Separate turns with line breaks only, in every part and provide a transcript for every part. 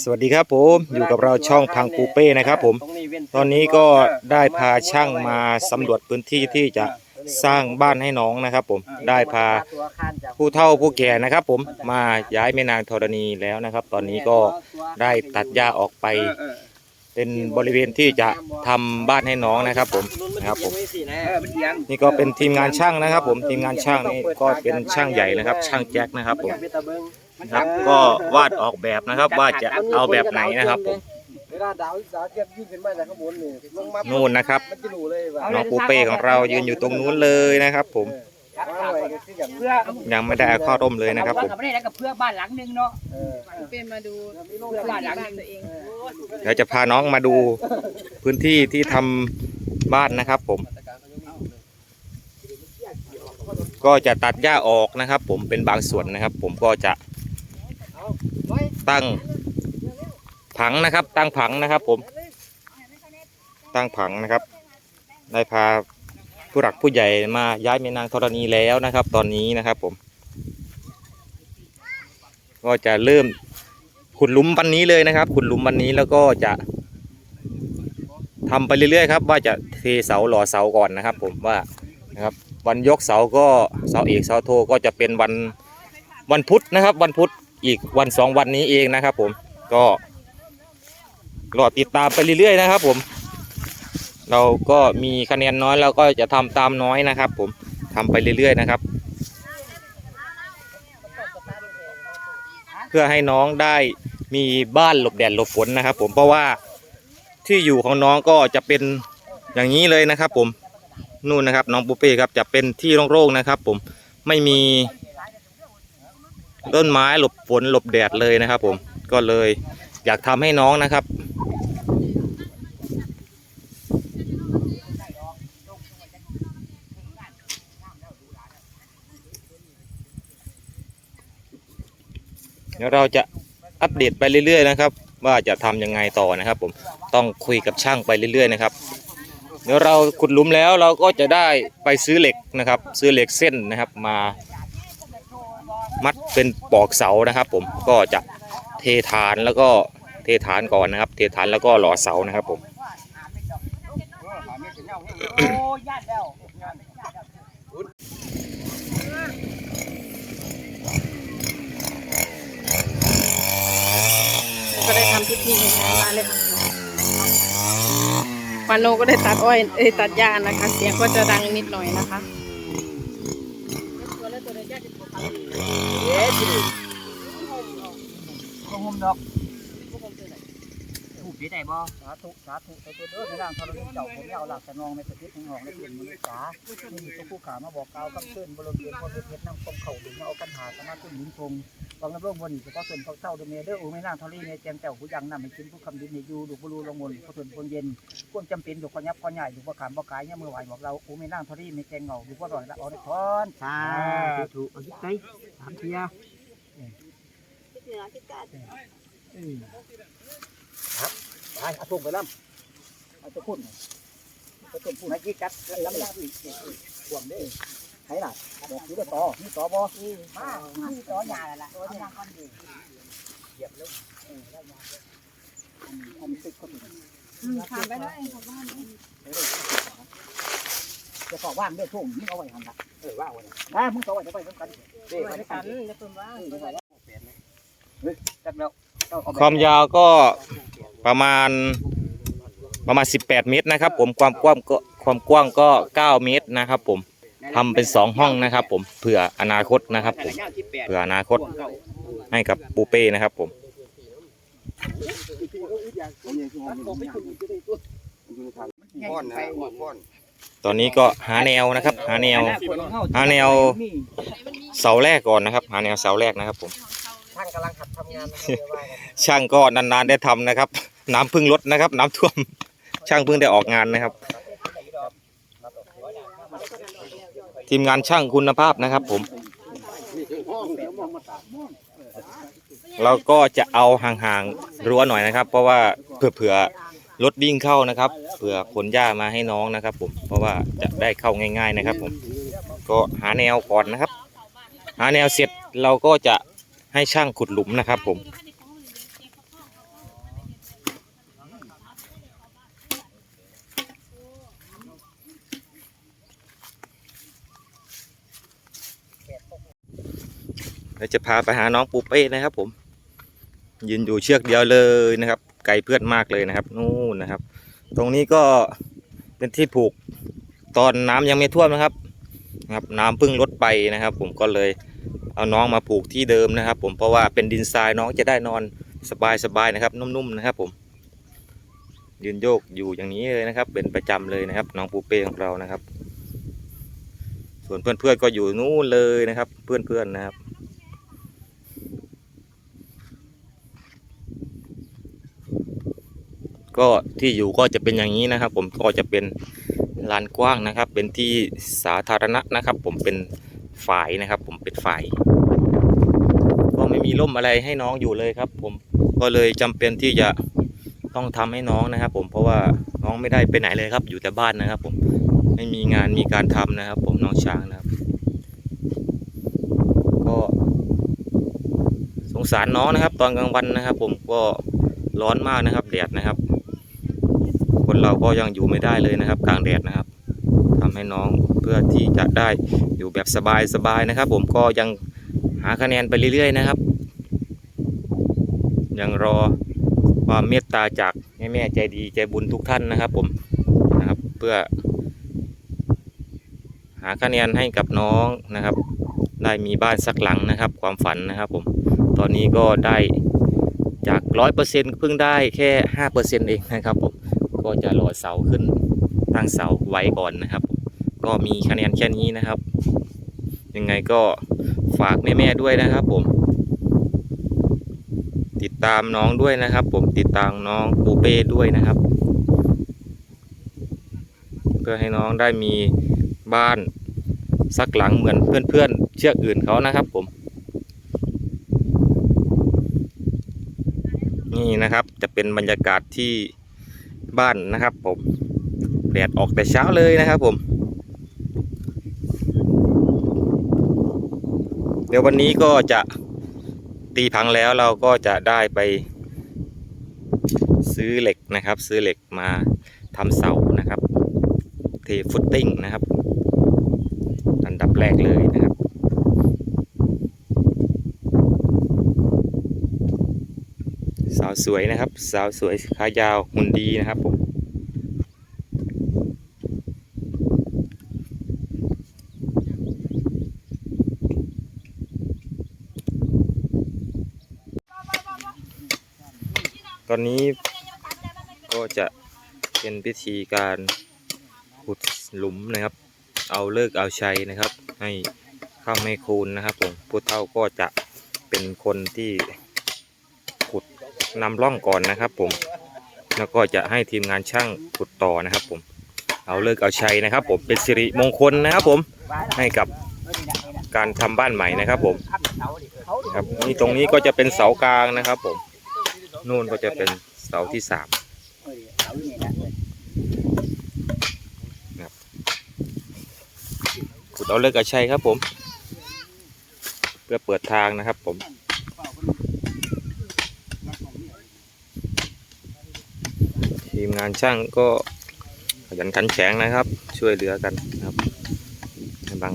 สวัสดีครับผมอยู่กับเราช่องพังปูเป้นะครับผม ตอนนี้ก็ได้พาช่างมาสำรวจพื้นที่ที่จะสร้างบ้านให้น้องนะครับ ผมได้พาผู้เฒ่าผู้แก่นะครับ ผมมาย้ายแม่นางธรณีแล้วนะครับ ตอนนี้ก็ได้ตัดหญ้าออกไป เป็นบริเวณที่จะทำบ้านให้น้องนะครับ ผมนะครับผมนี่ก็เป็นทีมงานช่างนะครับ ผมทีมงานช่างนี่ก็เป็นช่างใหญ่นะครับ ช่างแจ็คนะครับผม นะครับ ก็วาดออกแบบนะครับว่าจะเอาแบบไหนนะครับผม
เวลาดาวดาวเทียบยิ่งขึ้นมาจากข้างบนนี่ลงมา
นู่นนะครับ
มันจะรู้เลยว่า
น้องปูเป้ของเรายืนอยู่ตรงนู้นเลยนะครับ ผม
ว่าไว้ก็คืออย่าง
เพื่อ
ยังไม่ได้เอาเข้าร่มเลยนะครับผม
ไม่ได้แล้วกับเพื่อบ้านหลังหนึงเนาะ
เออ
เป็นมาดู
เพื่อบ้านหลังหนึง
ตัวเอง
เดี๋ยวจะพาน้องมาดูพื้นที่ที่ทำบ้านนะครับ ผม ก็จะตัดหญ้าออกนะครับ ผมเป็นบางส่วนนะครับ ผมก็จะ ตั้งผังนะครับ ตั้งผังนะครับ ผม ตั้งผังนะครับ ได้พาผู้หลักผู้ใหญ่มาย้ายแม่นางธรณีแล้วนะครับ ตอนนี้นะครับผม ก็จะเริ่มขุดลุมวันนี้เลยนะครับ ขุดลุมวันนี้แล้วก็จะทำไปเรื่อยๆครับว่าจะเทเสาหล่อเสาก่อนนะครับ ผมว่านะครับ วันยกเสาก็เสาเอกเสาโทก็จะเป็นวันวันพุธนะครับ วันพุธ อีกวันสองวันนี้เองนะครับ ผมก็รอติดตามไปเรื่อยๆนะครับ ผม เราก็มีคะแนนน้อยเราก็จะทำตามน้อยนะครับ ผมทำไปเรื่อยๆนะครับ เพื่อให้น้องได้มีบ้านหลบแดดหลบฝนนะครับ ผมเพราะว่าที่อยู่ของน้องก็จะเป็นอย่างนี้เลยนะครับ ผมนู่นนะครับ น้องปูเป้ครับจะเป็นที่โล่งๆนะครับ ผมไม่มี ต้นไม้หลบฝนหลบแดดเลยนะครับ ผมก็เลยอยากทำให้น้องนะครับ เดี๋ยวเราจะอัปเดตไปเรื่อยๆนะครับ ว่าจะทำยังไงต่อนะครับ ผมต้องคุยกับช่างไปเรื่อยๆนะครับเดี๋ยวเราขุดหลุมแล้วเราก็จะได้ไปซื้อเหล็กนะครับ ซื้อเหล็กเส้นนะครับมา มัดเป็นปอกเสานะครับ ผมก็จะเทฐานแล้วก็เทฐานก่อนนะครับ เทฐานแล้วก็หล่อเสานะครับ ผม
ก็ได้ทำพิธีมาเลยค่ะปานโนก็ได้ตัดอ้อยเอ้ยตัดหญ้านะคะ เสียงก็จะดังนิดหน่อยนะคะ
บ่ห่มดอกถูก ปีได้บ่
สาธุสาธุสาธุเด้อในร่างธรณีเจ้าผมเอาหลักแต่นองในประเทศทั้งหองในเปลี่ยนมนุษย์จ๋าที่มีตัวผู้ขามาบอกกล่าวคำเชิญบรมเกียรติคนเพชรนั่งคมเข่าหรือมาเอาปัญหาสมาธิหนุนคงบางน้ำร่วงบนเฉพาะส่วนเขาเศร้าเดเมเด้อโอ้ไม่น่างทอรี่เมแจมเจ้าผู้ยังนำให้กินผู้คำดินในยูดูบรูลงมนผู้ส่วนคนเย็นควรจำเป็นดูขยับขยายดูประขามประกายเนี่ยมือไหวบอกเราโอ้ไม่น่างทอรี่เมแจงเงาดูว่าร่อยละอ่อนทอนสาธุเอาที่ใจสามเทียครับ ไปเอาทุ่งไปล่ำเอาตัวพุ่นเอาตัวพุ่นให้กี้กัดล้ำยาอีกห่วงเด้ใช่ล่ะบอกอยู่ว่าต่อมีต่อบ่
มามีต่อหญ้าแล้วล่ะต่อหญ้าก่อนดี
เหยียบแล้วเออได้ยาแล้วอันอันตึกคนอื่น
ผ่านไปได้
จะสอบว่างด้วยทุ่งมึงเอาไว้ทำละเออว่างไว้นะมึงต่อไว้จะไปต้องกันเด้ไว้กัน
จะเป็นว่า
เฮ้ยจักแล้ว
ความยาวก็ ประมาณประมาณ 18 เมตรนะครับ ผมความกว้างก็ความกว้างก็ 9 เมตรนะครับผมทำเป็น 2 ห้องนะครับ ผมเผื่ออนาคตนะครับ ผมเผื่ออนาคตให้กับปูเป้นะครับ ผมตอนนี้ก็หาแนวนะครับ หาแนว หาแนวเสาแรกก่อนนะครับ หาแนวเสาแรกนะครับ ผม
ช่างกำลังหัดทำงานนะครับเดี๋ยวว่ากัน
ช่างก็นานๆได้ทำนะครับ น้ำพึ่งลดนะครับ น้ำท่วม ช่างเพิ่งได้ออกงานนะครับ ทีมงานช่างคุณภาพนะครับ ผม เราก็จะเอาห่างๆรั้วหน่อยนะครับ เพราะว่าเผื่อๆรถวิ่งเข้านะครับ เผื่อขนหญ้ามาให้น้องนะครับ ผมเพราะว่าจะได้เข้าง่าย ๆนะครับ ผม ก็หาแนวก่อนนะครับ หาแนวเสร็จเราก็จะ ให้ช่างขุดหลุมนะครับผม เราจะพาไปหาน้องปูเป้นะครับผม ยืนอยู่เชือกเดียวเลยนะครับ ไกลเพื่อนมากเลยนะครับ นู่นนะครับ ตรงนี้ก็เป็นที่ผูกตอนน้ำยังไม่ท่วมนะครับ ครับ น้ำเพิ่งลดไปนะครับ ผมก็เลย เอาน้องมาผูกที่เดิมนะครับ ผมเพราะว่าเป็นดินทรายน้องจะได้นอนสบายๆนะครับ นุ่มๆนะครับ ผม ยืนโยกอยู่อย่างนี้เลยนะครับ เป็นประจำเลยนะครับ น้องปูเป้ของเรานะครับ ส่วนเพื่อนๆก็อยู่นู่นเลยนะครับ เพื่อนๆนะครับก็ที่อยู่ก็จะเป็นอย่างนี้นะครับ ผมก็จะเป็นลานกว้างนะครับ เป็นที่สาธารณะนะครับ ผมเป็นฝ่ายนะครับ ผมเป็นฝ่าย มีร่มอะไรให้น้องอยู่เลยครับ ผมก็เลยจำเป็นที่จะต้องทำให้น้องนะครับ ผมเพราะว่าน้องไม่ได้ไปไหนเลยครับ อยู่แต่บ้านนะครับ ผมไม่มีงานมีการทำนะครับ ผมน้องช้างนะครับ ก็สงสารน้องนะครับ ตอนกลางวันนะครับ ผมก็ร้อนมากนะครับแดดนะครับ คนเราก็ยังอยู่ไม่ได้เลยนะครับ กลางแดดนะครับทำให้น้องเพื่อที่จะได้อยู่แบบสบายๆนะครับ ผมก็ยังหาคะแนนไปเรื่อยๆนะครับ ยังรอความเมตตาจากแม่ๆใจดีใจบุญทุกท่านนะครับผมนะครับเพื่อ หาคะแนนให้กับน้องนะครับ ได้มีบ้านสักหลังนะครับ ความฝันนะครับผมตอนนี้ก็ได้จากร้อยเปอร์เซ็นต์เพิ่งได้แค่ห้าเปอร์เซ็นต์เองนะครับผมก็จะรอเสาขึ้นตั้งเสาไว้ก่อนนะครับ ก็มีคะแนนแค่นี้นะครับ ยังไงก็ฝากแม่ๆด้วยนะครับผม ติดตามน้องด้วยนะครับ ผมติดตามน้องปูเป้ด้วยนะครับ เพื่อให้น้องได้มีบ้านสักหลังเหมือนเพื่อนๆเชือกอื่นเขานะครับ ผม นี่นะครับจะเป็นบรรยากาศที่บ้านนะครับ ผมแดดออกแต่เช้าเลยนะครับ ผม เดี๋ยววันนี้ก็จะ ตีพังแล้วเราก็จะได้ไป ซื้อเหล็กนะครับ ซื้อเหล็กมาทำเสานะครับเทฟุตติ้งนะครับ อันดับแรกเลยนะครับสาวสวยนะครับ สาวสวยขายาวหุ่นดีนะครับผม ตอนนี้ก็จะเป็นพิธีการขุดหลุมนะครับ เอาเลิกเอาชัยนะครับ ให้ข้าไม่คูณนะครับผมผู้เฒ่าก็จะเป็นคนที่ขุดนำร่องก่อนนะครับผมแล้วก็จะให้ทีมงานช่างขุดต่อนะครับผมเอาเลิกเอาชัยนะครับ ผมเป็นสิริมงคลนะครับผมให้กับการทำบ้านใหม่นะครับผมครับนี่ตรงนี้ก็จะเป็นเสากลางนะครับผม นู่นก็จะเป็นเสาที่สามขุดเอาเลิกเอาชัยครับผม เพื่อเปิดทางนะครับผมทีมงานช่างก็ขยันขันแข็งนะครับ ช่วยเหลือกันนะครับให้บัง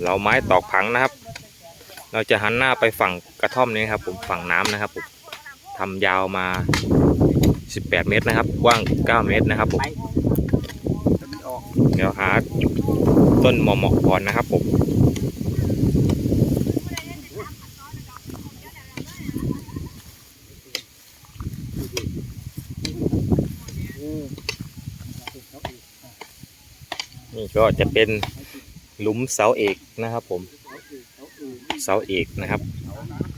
เหลาไม้ตอกผังนะครับ เราจะหันหน้าไปฝั่ง กระท่อมนี้ครับผมฝั่งน้ำนะครับผมทำยาวมา 18 เมตรนะครับกว้าง 9 เมตรนะครับผมเดี๋ยวหาต้นหมาะๆก่อนนะครับผมนี่ก็จะเป็นหลุมเสาเอกนะครับผม เสาเอกนะครับ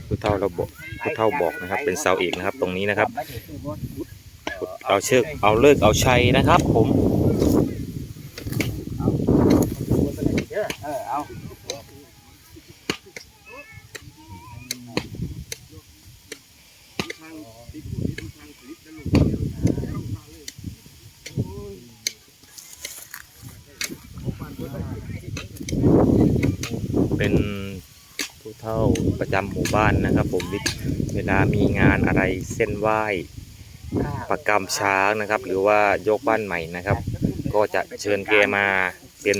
ผู้เฒ่าเราบอกผู้เฒ่าบอกนะครับ เป็นเสาเอกนะครับ ตรงนี้นะครับขุดเอาเชือกเอาเลิกเอาชัยนะครับ ผม
เออเอา
เป็นผู้เฒ่า ประจำหมู่บ้านนะครับ ผมเวลามีงานอะไรเส้นไหว้ประกรรมช้างนะครับ หรือว่ายกบ้านใหม่นะครับ ก็จะเชิญแกมาเป็น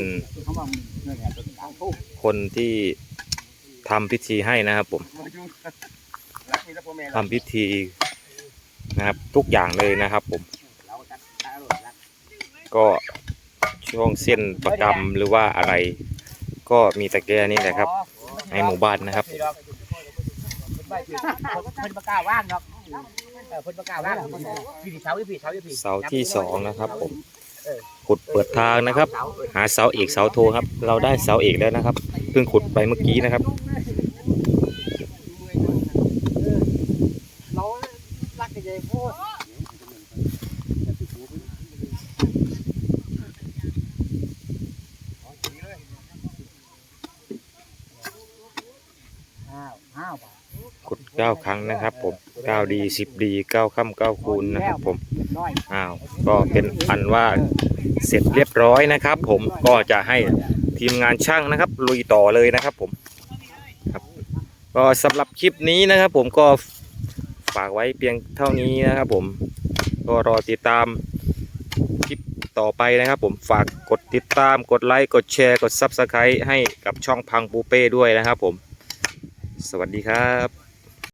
คนที่ทำพิธีให้นะครับผมทำพิธีนะครับทุกอย่างเลยนะครับผม ก็ช่วงเส้นประกรรมหรือว่าอะไร ก็มีตะแกรงนี่แหละครับ ในหมู่บ้านนะครับ
เพิ่นประกาศว่างเนาะเออเพิ่นประกาศว่างพี่พี่เสาพี่พี่เสาพี่พี่
เสาที่สองนะครับผมขุดเปิดทางนะครับ หาเสาเอกเสาโทครับ เราได้เสาเอกแล้วนะครับเพิ่งขุดไปเมื่อกี้นะครับ
เรารักกันใหญ่โพดอ้าวอ้าว
ขุด เก้าครั้งนะครับ ผมเก้าดีสิบดีเก้าค่ำเก้าคูณนะครับ ผม
อย
อ้าวก็เป็นอันว่าเสร็จเรียบร้อยนะครับ ผมก็จะให้ทีมงานช่างนะครับ ลุยต่อเลยนะครับ ผมครับก็สำหรับคลิปนี้นะครับ ผมก็ฝากไว้เพียงเท่านี้นะครับ ผมก็รอติดตามคลิปต่อไปนะครับ ผมฝากกดติดตามกดไลค์กดแชร์กด Subscribe ให้กับช่องพังปูเป้ด้วยนะครับ ผม สวัสดีครับ